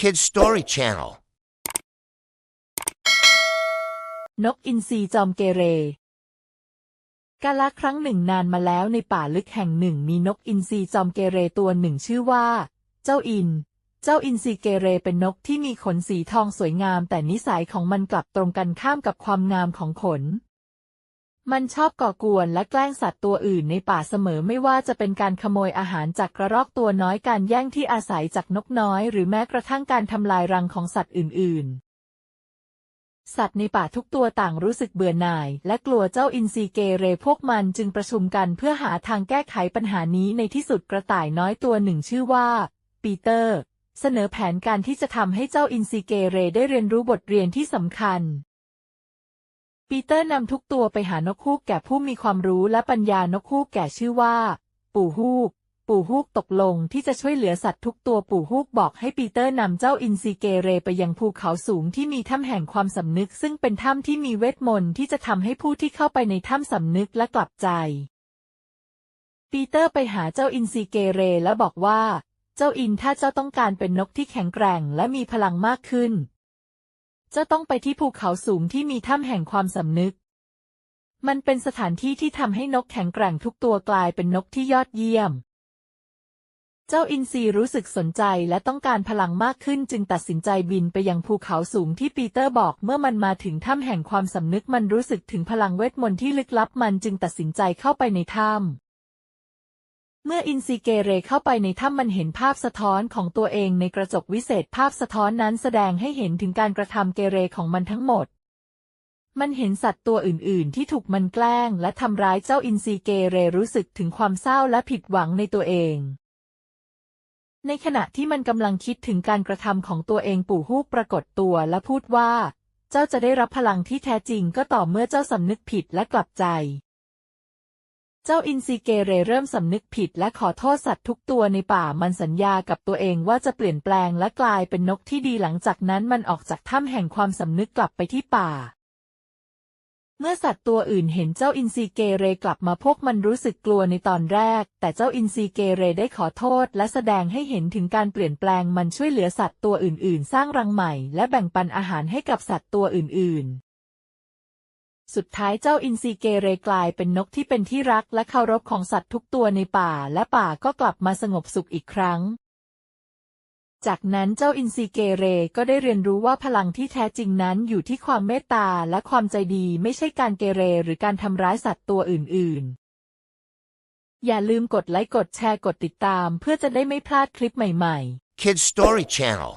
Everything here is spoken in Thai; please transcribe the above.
Kids Story Channel. นกอินทรีจอมเกเร กาลครั้งหนึ่งนานมาแล้วในป่าลึกแห่งหนึ่งมีนกอินทรีจอมเกเรตัวหนึ่งชื่อว่า เจ้าอิน เจ้าอินทรีเกเรเป็นนกที่มีขนสีทองสวยงามแต่นิสัยของมันกลับตรงกันข้ามกับความงามของขน มันชอบก่อกวนและแกล้งสัตว์ตัวอื่นในป่าเสมอไม่ว่าจะเป็นการขโมยอาหารจากกระรอกตัวน้อยการแย่งที่อาศัยจากนกน้อย หรือแม้กระทั่งการทำลายรังของสัตว์อื่น ๆ สัตว์ในป่าทุกตัวต่างรู้สึกเบื่อหน่าย และกลัวเจ้าอินทรีเกเรพวกมันจึงประชุมกันเพื่อหาทางแก้ไขปัญหานี้ในที่สุดกระต่ายน้อยตัวหนึ่งชื่อว่า ปีเตอร์ เสนอแผนการที่จะทำให้เจ้าอินทรีเกเรได้เรียนรู้บทเรียนที่สำคัญ ปีเตอร์นำทุกตัวไปหานกฮูกแก่ผู้มีความรู้และปัญญานกฮูกแก่ชื่อว่า ปู่ฮูก ปู่ฮูกตกลงที่จะช่วยเหลือสัตว์ทุกตัวปู่ฮูกบอกให้ปีเตอร์นำเจ้าอินทรีเกเรไปยังภูเขาสูงที่มีถ้ำแห่งความสำนึก ซึ่งเป็นถ้ำที่มีเวทมนต์ที่จะทำให้ผู้ที่เข้าไปในถ้ำสำนึกและกลับใจ ปีเตอร์ไปหาเจ้าอินทรีเกเรและบอกว่า เจ้าอินถ้าเจ้าต้องการเป็นนกที่แข็งแกร่งและมีพลังมากขึ้น จ้าต้องไปที่ภูเขาสูงที่มีถ้ำแห่งความสำนึก มันเป็นสถานที่ที่ทำให้นกแข็งแกร่งทุกตัวกลายเป็นนกที่ยอดเยี่ยม เจ้าอินทรีรู้สึกสนใจและต้องการพลังมากขึ้นจึงตัดสินใจบินไปยังภูเขาสูงที่ปีเตอร์บอกเมื่อมันมาถึงถ้ำแห่งความสำนึกมันรู้สึกถึงพลังเวทมนต์ที่ลึกลับมันจึงตัดสินใจเข้าไปในถ้ำ เมื่ออินซีเกเรเข้าไปในถ้ำมันเห็นภาพสะท้อนของตัวเองในกระจกวิเศษภาพสะท้อนนั้นแสดงให้เห็นถึงการกระทำเกเรของมันทั้งหมด มันเห็นสัตว์ตัวอื่น ๆ ที่ถูกมันแกล้ง และทำร้ายเจ้าอินซีเกเรรู้สึกถึงความเศร้าและผิดหวังในตัวเอง ในขณะที่มันกำลังคิดถึงการกระทำของตัวเองปู่ฮูกปรากฏตัวและพูดว่า เจ้าจะได้รับพลังที่แท้จริงก็ต่อเมื่อเจ้าสำนึกผิดและกลับใจ เจ้าอินซีเกเรเริ่มสำนึกผิดและขอโทษสัตว์ทุกตัวในป่ามันสัญญากับตัวเองว่าจะเปลี่ยนแปลงและกลายเป็นนกที่ดีหลังจากนั้นมันออกจากถ้ำแห่งความสำนึกกลับไปที่ป่า เมื่อสัตว์ตัวอื่นเห็นเจ้าอินซีเกเรกลับมาพวกมันรู้สึกกลัวในตอนแรก แต่เจ้าอินซีเกเรได้ขอโทษและแสดงให้เห็นถึงการเปลี่ยนแปลงมันช่วยเหลือสัตว์ตัวอื่น ๆ สร้างรังใหม่ และแบ่งปันอาหารให้กับสัตว์ตัวอื่น ๆ สุดท้ายเจ้าอินทรีเกเรกลายเป็นนกที่เป็นที่รักและเคารพของสัตว์ทุกตัวในป่า และป่าก็กลับมาสงบสุขอีกครั้ง จากนั้นเจ้าอินทรีเกเรก็ได้เรียนรู้ว่าพลังที่แท้จริงนั้นอยู่ที่ความเมตตาและความใจดีไม่ใช่การเกเรหรือการทำร้ายสัตว์ตัวอื่น ๆ อย่าลืมกดไลค์กดแชร์กดติดตาม เพื่อจะได้ไม่พลาดคลิปใหม่ ๆ Kids Story Channel.